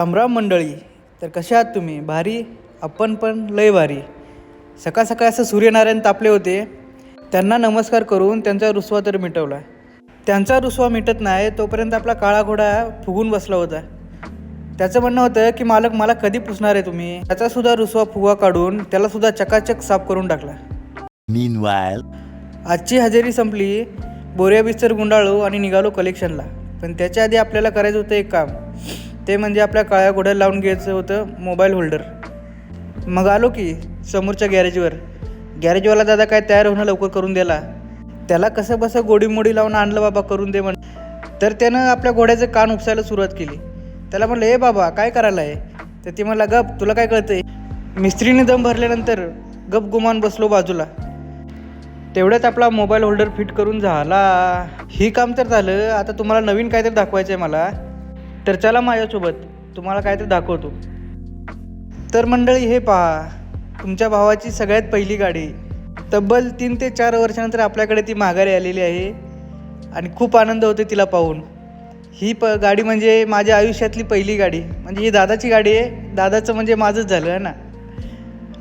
रामराम मंडळी तर कशा आहात तुम्ही? भारी? आपण पण लय भारी. सकाळ सकाळ असं सूर्यनारायण तापले होते. त्यांना नमस्कार करून त्यांचा रुसवा तर मिटवला. त्यांचा रुसवा मिटत नाही तोपर्यंत आपला काळा घोडा फुगून बसला होता. त्याचं म्हणणं होतं की मालक मला कधी पुसणार आहे तुम्ही? त्याचा सुद्धा रुसवा फुगा काढून त्याला सुद्धा चकाचक साफ करून टाकला. आजची हजेरी संपली. बोऱ्या बिस्तर गुंडाळू आणि निघालो कलेक्शनला पण त्याच्या आधी आपल्याला करायचं होतं एक काम. ते म्हणजे आपल्या काळ्या घोड्याला लावून घ्यायचं होतं मोबाईल होल्डर मग आलो की समोरच्या गॅरेजवर गॅरेजवाला दादा काय तयार होणं लवकर करून दिला. त्याला कसं बसं गोडीमोडी लावून आणलं बाबा करून दे म्हण. तर त्यानं आपल्या घोड्याचं कान उपसायला सुरुवात केली. त्याला म्हणलं हे बाबा काय करायला आहे तर ती म्हणला गप तुला काय कळतंय? मिस्त्रीने दम भरल्यानंतर गप गुमान बसलो बाजूला. तेवढ्यात आपला मोबाईल होल्डर फिट करून झाला. ही काम तर झालं. आता तुम्हाला नवीन काहीतरी दाखवायचं आहे मला. तर चला माझ्यासोबत तुम्हाला काय तर दाखवतो. तर मंडळी हे पहा तुमच्या भावाची सगळ्यात पहिली गाडी. तब्बल तीन ते चार वर्षानंतर आपल्याकडे ती माघारी आलेली आहे आणि खूप आनंद होतो तिला पाहून. ही प गाडी म्हणजे माझ्या आयुष्यातली पहिली गाडी. म्हणजे ही दादाची गाडी आहे. दादाचं म्हणजे माझंच झालं आहे ना?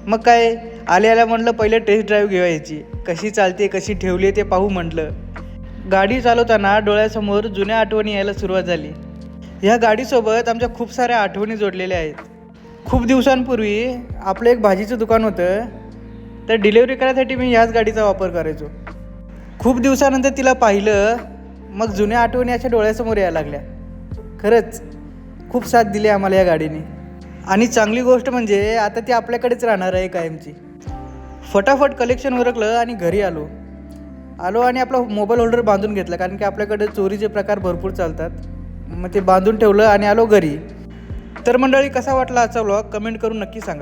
मग काय आल्या आल्या म्हटलं पहिले टेस्ट ड्राईव्ह घेऊ याची. कशी चालते कशी ठेवली आहे ते पाहू म्हटलं. गाडी चालवताना डोळ्यासमोर जुन्या आठवणी यायला सुरुवात झाली. ह्या गाडीसोबत आमच्या खूप साऱ्या आठवणी जोडलेल्या आहेत. खूप दिवसांपूर्वी आपलं एक भाजीचं दुकान होतं. तर डिलेवरी करायसाठी मी ह्याच गाडीचा वापर करायचो. खूप दिवसानंतर तिला पाहिलं मग जुन्या आठवणी अशा डोळ्यासमोर यायला लागल्या. खरंच खूप साथ दिली आम्हाला या गाडीने. आणि चांगली गोष्ट म्हणजे आता ती आपल्याकडेच राहणार आहे कायमची. फटाफट कलेक्शन उरकलं आणि घरी आलो. आलो आणि आपला मोबाईल होल्डर बांधून घेतला कारण की आपल्याकडे चोरीचे प्रकार भरपूर चालतात. मग ते बांधून ठेवलं आणि आलो घरी. तर मंडळी कसा वाटला आजचा व्लॉग कमेंट करून नक्की सांगा.